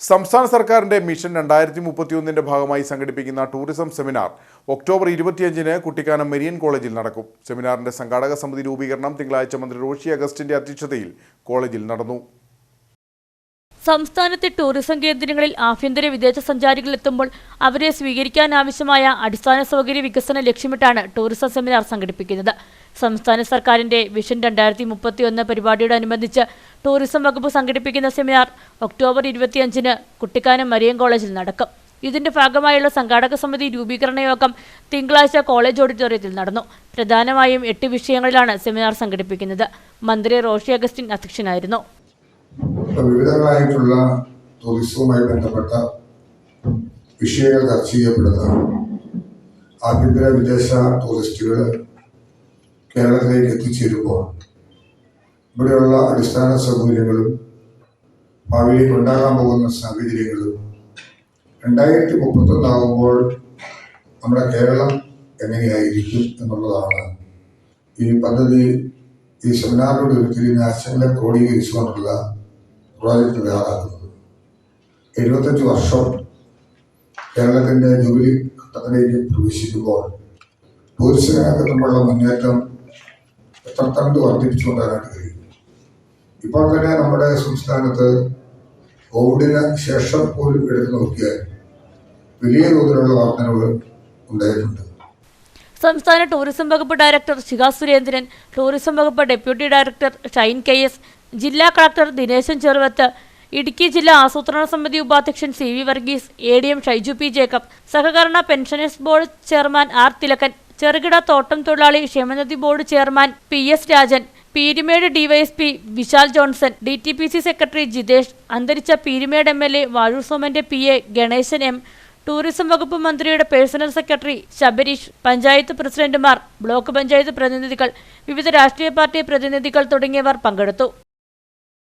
സംസ്ഥാന സർക്കാരിന്റെ മിഷൻ രണ്ടായിരത്തി മുപ്പത്തിയൊന്നിന്റെ ഭാഗമായി സംഘടിപ്പിക്കുന്ന ടൂറിസം സെമിനാർ ഒക്ടോബർ ഇരുപത്തിയഞ്ചിന് കുട്ടിക്കാനം മെരിയൻ കോളേജിൽ നടക്കും. സെമിനാറിന്റെ സംഘാടക സമിതി രൂപീകരണം തിങ്കളാഴ്ച മന്ത്രി റോഷി അഗസ്റ്റിന്റെ അധ്യക്ഷതയിൽ കോളേജിൽ നടന്നു. സംസ്ഥാനത്തെ ടൂറിസം കേന്ദ്രങ്ങളിൽ ആഭ്യന്തര വിദേശ സഞ്ചാരികൾ എത്തുമ്പോൾ അവരെ സ്വീകരിക്കാനാവശ്യമായ അടിസ്ഥാന സൗകര്യ വികസന ലക്ഷ്യമിട്ടാണ് ടൂറിസം സെമിനാർ സംഘടിപ്പിക്കുന്നത്. സംസ്ഥാന സർക്കാരിന്റെ വിഷൻ രണ്ടായിരത്തി മുപ്പത്തിയൊന്ന് പരിപാടിയോടനുബന്ധിച്ച് ടൂറിസം വകുപ്പ് സംഘടിപ്പിക്കുന്ന സെമിനാർ ഒക്ടോബർ ഇരുപത്തിയഞ്ചിന് കുട്ടിക്കാനം മരിയൻ കോളേജിൽ നടക്കും. ഇതിന്റെ ഭാഗമായുള്ള സംഘാടക സമിതി രൂപീകരണ യോഗം തിങ്കളാഴ്ച കോളേജ് ഓഡിറ്റോറിയത്തിൽ നടന്നു. പ്രധാനമായും എട്ട് വിഷയങ്ങളിലാണ് സെമിനാർ സംഘടിപ്പിക്കുന്നത്. മന്ത്രി റോഷി അഗസ്റ്റിൻ അധ്യക്ഷനായിരുന്നു. വിവിധങ്ങളായിട്ടുള്ള ടൂറിസവുമായി ബന്ധപ്പെട്ട വിഷയങ്ങൾ ചർച്ച ചെയ്യപ്പെടുന്ന ആഭ്യന്തര വിദേശ ടൂറിസ്റ്റുകൾ കേരളത്തിലേക്ക് എത്തിച്ചേരുമ്പോൾ ഇവിടെയുള്ള അടിസ്ഥാന സൗകര്യങ്ങളും ഭാവിയിലേക്ക് ഉണ്ടാകാൻ പോകുന്ന സാഹചര്യങ്ങളും രണ്ടായിരത്തി മുപ്പത്തൊന്നാകുമ്പോൾ നമ്മുടെ കേരളം എങ്ങനെയായിരിക്കും എന്നുള്ളതാണ്. ഈ പദ്ധതി ഈ സെമിനാറിലൂടെ ഒരിക്കലും ആശയങ്ങളെ ക്രോഡീകരിച്ചുകൊണ്ടുള്ള പ്രോജക്റ്റ് തയ്യാറാക്കുന്നത് എഴുപത്തഞ്ച് വർഷം കേരളത്തിന്റെ ജൂബിലി ഘട്ടത്തിലേക്ക് പ്രവേശിക്കുമ്പോൾ ടൂറിസ്റ്റ് നമ്മളുള്ള മുന്നേറ്റം എത്രത്തണ്ട് വർദ്ധിപ്പിച്ചുകൊണ്ടുവരാനായിട്ട് കഴിയും? ഇപ്പോൾ തന്നെ നമ്മുടെ സംസ്ഥാനത്ത് കോവിഡിന് ശേഷം പോലും എടുത്തു നോക്കിയാൽ വലിയ തോതിലുള്ള വർധനവ് ഉണ്ടായിട്ടുണ്ട്. സംസ്ഥാന ടൂറിസം വകുപ്പ് ഡയറക്ടർ ശിഖാ സുരേന്ദ്രൻ ടൂറിസം വകുപ്പ് deputy director Shine K S ജില്ലാ കളക്ടർ ദിനേശൻ ചെറുവത്ത് ഇടുക്കി ജില്ലാ ആസൂത്രണ സമിതി ഉപാധ്യക്ഷൻ C V Varghese A D M Shaiju P Jacob സഹകരണ pensioners board chairman R Thilakan ചെറുകിട തോട്ടം തൊഴിലാളി ക്ഷേമനിധി board chairman P S Rajan Peerumedu DYSP Vishal Johnson D T P C secretary Jithesh അന്തരിച്ച Peerumedu M L A Vazhoor സോമന്റെ P A Ganeshan M tourism വകുപ്പ് മന്ത്രിയുടെ personal secretary Sabareesh panchayat പ്രസിഡന്റുമാർ block panchayat പ്രതിനിധികൾ വിവിധ രാഷ്ട്രീയ പാർട്ടി പ്രതിനിധികൾ തുടങ്ങിയവർ പങ്കെടുത്തു.